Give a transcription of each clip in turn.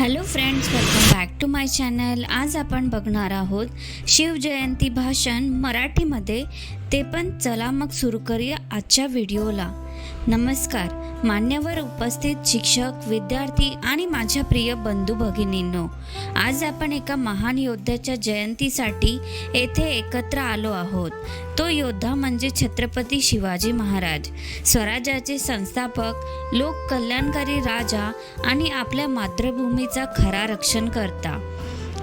Hello friends welcome back to my channel आज आपण बघणार आहोत शिवजयंती भाषण मराठीमध्ये. ते पण चला मग सुरू करूया आजच्या व्हिडिओला नमस्कार. मान्यवर उपस्थित शिक्षक विद्यार्थी आणि माझ्या प्रिय बंधू भगिनींनो आज आपण एका महान योद्ध्याच्या जयंतीसाठी येथे एकत्र आलो आहोत. तो योद्धा म्हणजे छत्रपती शिवाजी महाराज. स्वराज्याचे संस्थापक लोक कल्याणकारी राजा आणि आपल्या मातृभूमीचा खरा रक्षण करता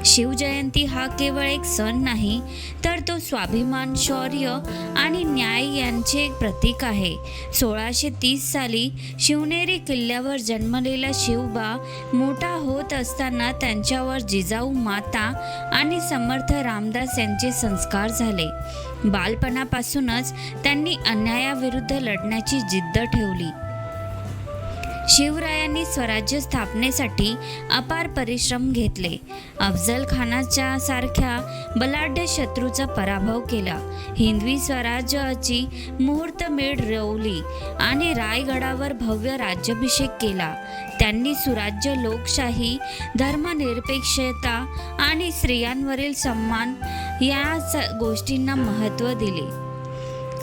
शिवजयंती हा केवळ एक सण नाही तर तो स्वाभिमान शौर्य आणि न्याय यांचे एक प्रतीक आहे. सोळाशे तीस साली शिवनेरी किल्ल्यावर जन्मलेला शिवबा मोठा होत असताना त्यांच्यावर जिजाऊ माता आणि समर्थ रामदास यांचे संस्कार झाले. बालपणापासूनच त्यांनी अन्यायाविरुद्ध लढण्याची जिद्द ठेवली. शिवरायांनी स्वराज्य स्थापनेसाठी अपार परिश्रम घेतले. अफजल खानाच्या सारख्या बलाढ्य शत्रूचा पराभव केला. हिंदवी स्वराज्याची मुहूर्तमेढ रोवली आणि रायगडावर भव्य राज्याभिषेक केला. त्यांनी सुराज्य लोकशाही धर्मनिरपेक्षता आणि स्त्रियांवरील सन्मान या स- गोष्टींना महत्त्व दिले.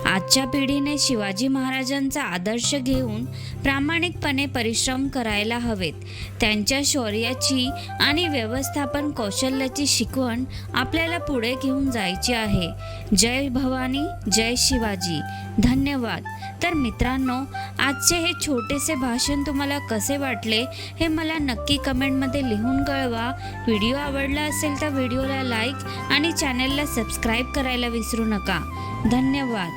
आजच्या पिढीने शिवाजी महाराजांचा आदर्श घेऊन प्रामाणिकपणे परिश्रम करायला हवेत. त्यांच्या शौर्याची आणि व्यवस्थापन कौशल्याची शिकवण आपल्याला पुढे घेऊन जायची आहे. जय भवानी जय शिवाजी. धन्यवाद. तर मित्रांनो आजचे हे छोटेसे भाषण तुम्हाला कसे वाटले हे मला नक्की कमेंटमध्ये लिहून कळवा. व्हिडिओ आवडला असेल तर व्हिडिओला लाईक आणि चॅनलला सबस्क्राईब करायला विसरू नका. धन्यवाद.